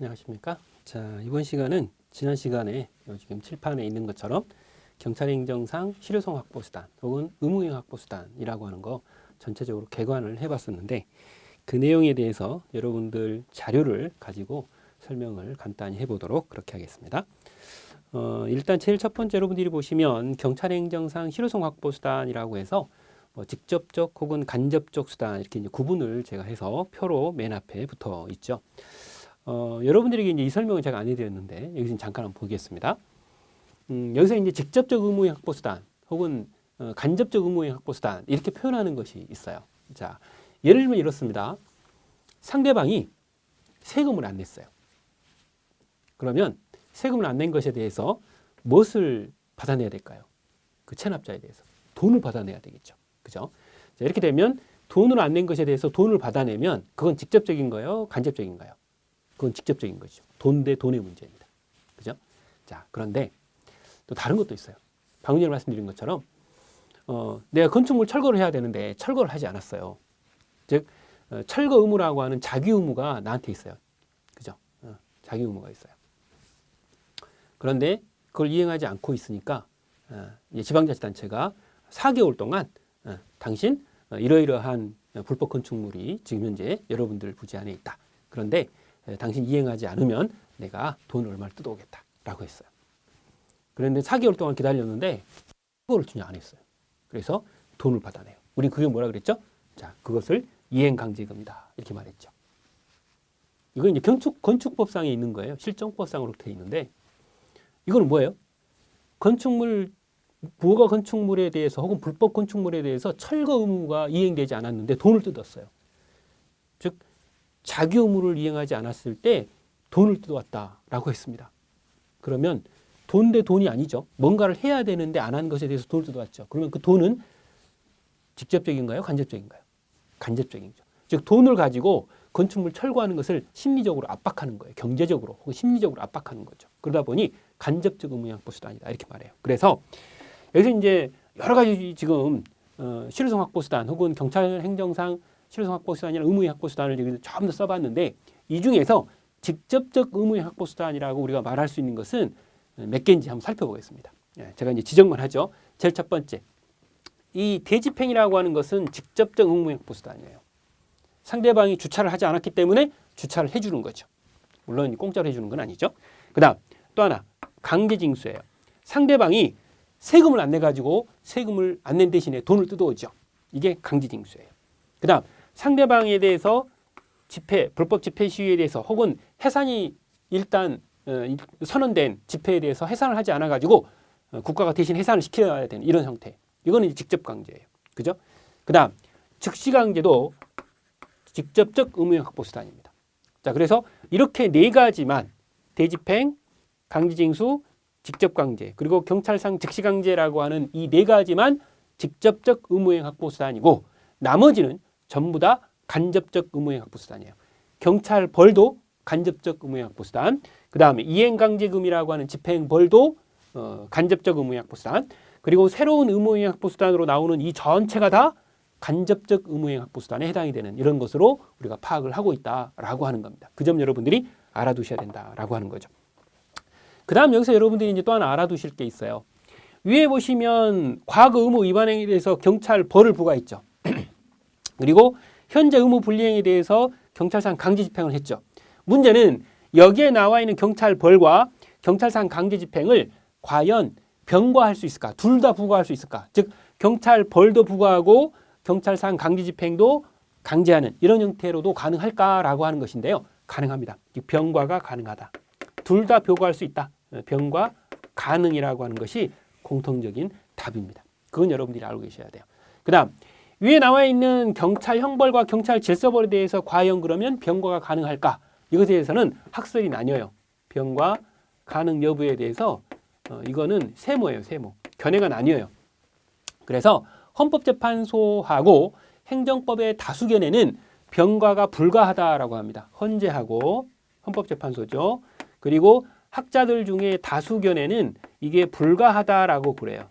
안녕하십니까. 자, 이번 시간은 지난 시간에 요 지금 칠판에 있는 것처럼 경찰행정상 실효성 확보수단 혹은 의무행 확보수단이라고 하는 거 전체적으로 개관을 해봤었는데 그 내용에 대해서 여러분들 자료를 가지고 설명을 간단히 해보도록 그렇게 하겠습니다. 어, 일단 제일 첫 번째 여러분들이 보시면 경찰행정상 실효성 확보수단이라고 해서 뭐 직접적 혹은 간접적 수단 이렇게 구분을 제가 해서 표로 맨 앞에 붙어 있죠. 어, 여러분들에게 이제 이 설명을 제가 안 해드렸는데 여기서 잠깐 한번 보겠습니다. 음, 여기서 이제 직접적 의무의 확보수단 혹은 어, 간접적 의무의 확보수단 이렇게 표현하는 것이 있어요. 자, 예를 들면 이렇습니다. 상대방이 세금을 안 냈어요. 그러면 세금을 안 낸 것에 대해서 무엇을 받아내야 될까요? 그 체납자에 대해서 돈을 받아내야 되겠죠. 그죠? 자, 이렇게 되면 돈을 안 낸 것에 대해서 돈을 받아내면 그건 직접적인 거예요? 간접적인가요? 그건 직접적인 거죠. 돈 대 돈의 문제입니다. 그죠? 자, 그런데 또 다른 것도 있어요. 방금 전에 말씀드린 것처럼 어, 내가 건축물 철거를 해야 되는데 철거를 하지 않았어요. 즉 어, 철거 의무라고 하는 자기 의무가 나한테 있어요. 그죠? 어, 자기 의무가 있어요. 그런데 그걸 이행하지 않고 있으니까 어, 지방자치단체가 4개월 동안 어, 당신 어, 이러이러한 어, 불법 건축물이 지금 현재 여러분들 부지 안에 있다. 그런데 에, 당신 이행하지 않으면 내가 돈을 얼마를 뜯어오겠다 라고 했어요. 그런데 4개월 동안 기다렸는데 그걸 전혀 안 했어요. 그래서 돈을 받아내요. 우리 그게 뭐라 그랬죠? 자, 그것을 이행 강제금이다 이렇게 말했죠. 이건 이제 건축 건축법상에 있는 거예요. 실정법상으로 돼 있는데 이거는 뭐예요? 건축물 부가 건축물에 대해서 혹은 불법 건축물에 대해서 철거 의무가 이행되지 않았는데 돈을 뜯었어요. 즉 자기 의무를 이행하지 않았을 때 돈을 뜯어왔다라고 했습니다. 그러면 돈 대 돈이 아니죠. 뭔가를 해야 되는데 안 한 것에 대해서 돈을 뜯어왔죠. 그러면 그 돈은 직접적인가요? 간접적인가요? 간접적이죠. 즉 돈을 가지고 건축물 철거하는 것을 심리적으로 압박하는 거예요. 경제적으로 혹은 심리적으로 압박하는 거죠. 그러다 보니 간접적 의무양보 수단이다 이렇게 말해요. 그래서 여기서 이제 여러 가지 지금 어, 실효성 확보 수단 혹은 경찰 행정상 실효성 확보 수단이나 의무의 확보 수단을 여기 전부 다 써봤는데 이 중에서 직접적 의무의 확보 수단이라고 우리가 말할 수 있는 것은 몇 개인지 한번 살펴보겠습니다. 예, 제가 이제 지적만 하죠. 제일 첫 번째, 이 대집행이라고 하는 것은 직접적 의무의 확보 수단이에요. 상대방이 주차를 하지 않았기 때문에 주차를 해주는 거죠. 물론 공짜로 해주는 건 아니죠. 그다음 또 하나 강제징수예요. 상대방이 세금을 안 내 가지고 세금을 안 낸 대신에 돈을 뜯어오죠. 이게 강제징수예요. 그다음 상대방에 대해서 집회 불법 집회 시위에 대해서 혹은 해산이 일단 어, 선언된 집회에 대해서 해산을 하지 않아 가지고 어, 국가가 대신 해산을 시켜야 되는 이런 형태. 이거는 직접 강제예요. 그죠? 그다음 즉시 강제도 직접적 의무의 확보 수단입니다. 자, 그래서 이렇게 네 가지만 대집행, 강제징수, 직접 강제, 그리고 경찰상 즉시 강제라고 하는 이 네 가지만 직접적 의무행 확보 수단이고 나머지는 전부 다 간접적 의무행 확보 수단이에요. 경찰 벌도 간접적 의무행 확보 수단, 그 다음에 이행 강제금이라고 하는 집행 벌도 어, 간접적 의무행 확보 수단, 그리고 새로운 의무행 확보 수단으로 나오는 이 전체가 다 간접적 의무행 확보 수단에 해당이 되는 이런 것으로 우리가 파악을 하고 있다라고 하는 겁니다. 그 점 여러분들이 알아두셔야 된다라고 하는 거죠. 그 다음 여기서 여러분들이 이제 또 하나 알아두실 게 있어요. 위에 보시면 과거 의무 위반행에 대해서 경찰 벌을 부과했죠. 그리고 현재 의무 불이행에 대해서 경찰상 강제 집행을 했죠. 문제는 여기에 나와 있는 경찰 벌과 경찰상 강제 집행을 과연 병과할 수 있을까? 둘 다 부과할 수 있을까? 즉 경찰 벌도 부과하고 경찰상 강제 집행도 강제하는 이런 형태로도 가능할까라고 하는 것인데요. 가능합니다. 이 병과가 가능하다. 둘다 교과할 수 있다. 병과 가능이라고 하는 것이 공통적인 답입니다. 그건 여러분들이 알고 계셔야 돼요. 그다음 위에 나와 있는 경찰 형벌과 경찰 질서벌에 대해서 과연 그러면 병과가 가능할까? 이것에 대해서는 학설이 나뉘어요. 병과 가능 여부에 대해서 어, 이거는 세모예요, 세모. 견해가 나뉘어요. 그래서 헌법재판소하고 행정법의 다수 견해는 병과가 불가하다라고 합니다. 헌재하고 헌법재판소죠. 그리고 학자들 중에 다수 견해는 이게 불가하다라고 그래요.